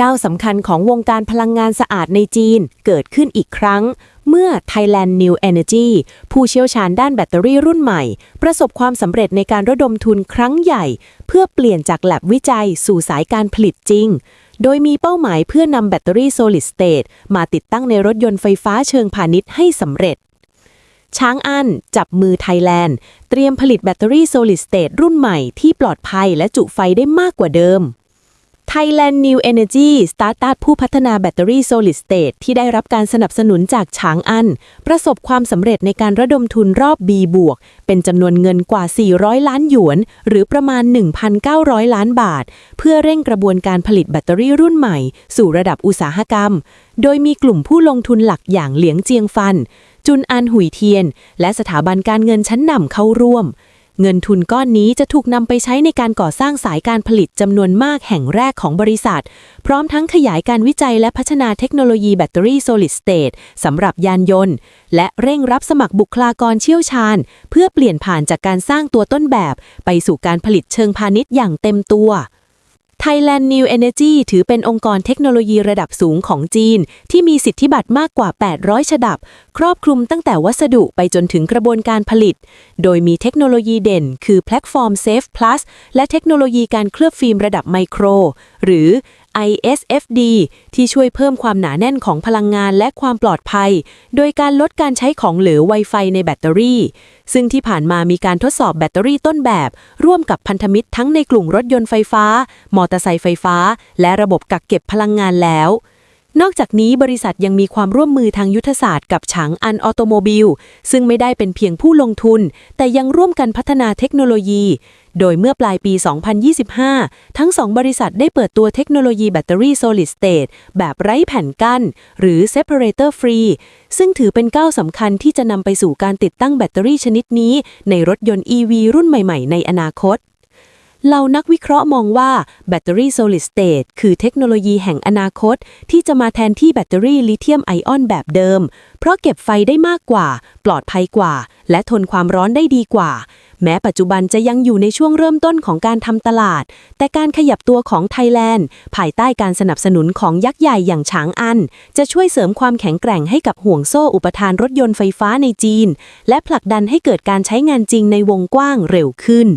ก้าวสำคัญของวงการพลังงานสะอาดในจีนเกิดขึ้นอีกครั้ง เมื่อ Thailand New Energy ผู้เชี่ยวชาญด้านแบตเตอรี่รุ่นใหม่ ประสบความสำเร็จในการระดมทุนครั้งใหญ่ เพื่อเปลี่ยนจากแลบวิจัยสู่สายการผลิตจริง โดยมีเป้าหมายเพื่อนำแบตเตอรี่ Solid State มาติดตั้งในรถยนต์ไฟฟ้าเชิงพาณิชย์ให้สำเร็จช้างอันจับมือไทยแลนด์ เตรียมผลิตแบตเตอรี่ Solid State รุ่นใหม่ที่ปลอดภัยและจุไฟได้มากกว่าเดิม Thailand New Energy สตาร์ตัพผู้พัฒนาแบตเตอรี่ Solid State ที่ได้รับการสนับสนุนจากช้างอัน ประสบความสำเร็จในการระดมทุนรอบ B บวก เป็นจำนวนเงินกว่า 400 ล้านหยวน หรือประมาณ 1,900 ล้านบาท เพื่อเร่งกระบวนการผลิตแบตเตอรี่รุ่นใหม่ สู่ระดับอุตสาหกรรม โดยมีกลุ่มผู้ลงทุนหลักอย่างเหลียงเจียงฟัน จุนอันหุยเทียน และสถาบันการเงินชั้นนำเข้าร่วม เงินทุนก้อนนี้จะถูกนำไปใช้ในการก่อสร้างสายการผลิตจำนวนมากแห่งแรกของบริษัท พร้อมทั้งขยายการวิจัยและพัฒนาเทคโนโลยีแบตเตอรี่ Solid State สำหรับยานยนต์ และเร่งรับสมัครบุคลากรเชี่ยวชาญ เพื่อเปลี่ยนผ่านจากการสร้างตัวต้นแบบ ไปสู่การผลิตเชิงพาณิชย์อย่างเต็มตัว Thailand New Energy ถือเป็นองค์กรเทคโนโลยีระดับสูงของจีน ที่มีสิทธิบัตรมากกว่า 800 ฉบับ ครอบคลุมตั้งแต่วัสดุไปจนถึงกระบวนการผลิต โดยมีเทคโนโลยีเด่น คือแพลตฟอร์ม Safe Plus และเทคโนโลยีการเคลือบฟิล์มระดับไมโคร หรือ ISFD ที่ช่วยเพิ่มความหนาแน่นของพลังงานและความปลอดภัย โดยการลดการใช้ของเหลวไวไฟในแบตเตอรี่ ซึ่งที่ผ่านมามีการทดสอบแบตเตอรี่ต้นแบบ ร่วมกับพันธมิตรทั้งในกลุ่มรถยนต์ไฟฟ้า มอเตอร์ไซค์ไฟฟ้า และระบบกักเก็บพลังงานแล้ว นอกจากนี้บริษัทยังมีความร่วมมือทางยุทธศาสตร์กับฉางอันออโตโมบิล ซึ่งไม่ได้เป็นเพียงผู้ลงทุน แต่ยังร่วมกันพัฒนาเทคโนโลยี โดยเมื่อปลายปี 2025 ทั้งสองบริษัทได้เปิดตัวเทคโนโลยีแบตเตอรี่ Solid State แบบไร้แผ่นกั้น หรือ Separator Free ซึ่งถือเป็นก้าวสำคัญที่จะนำไปสู่การติดตั้งแบตเตอรี่ชนิดนี้ ในรถยนต์ EV รุ่นใหม่ ๆ ในอนาคต เหล่านักวิเคราะห์มองว่าแบตเตอรี่ Solid State คือเทคโนโลยีแห่งอนาคต ที่จะมาแทนที่แบตเตอรี่ลิเธียมไอออนแบบเดิม เพราะเก็บไฟได้มากกว่า ปลอดภัยกว่า และทนความร้อนได้ดีกว่า แม้ปัจจุบันจะยังอยู่ในช่วงเริ่มต้นของการทำตลาด แต่การขยับตัวของไทยแลนด์ ภายใต้การสนับสนุนของยักษ์ใหญ่อย่างช้างอัน จะช่วยเสริมความแข็งแกร่งให้กับห่วงโซ่อุปทานรถยนต์ไฟฟ้าในจีน และผลักดันให้เกิดการใช้งานจริงในวงกว้างเร็วขึ้น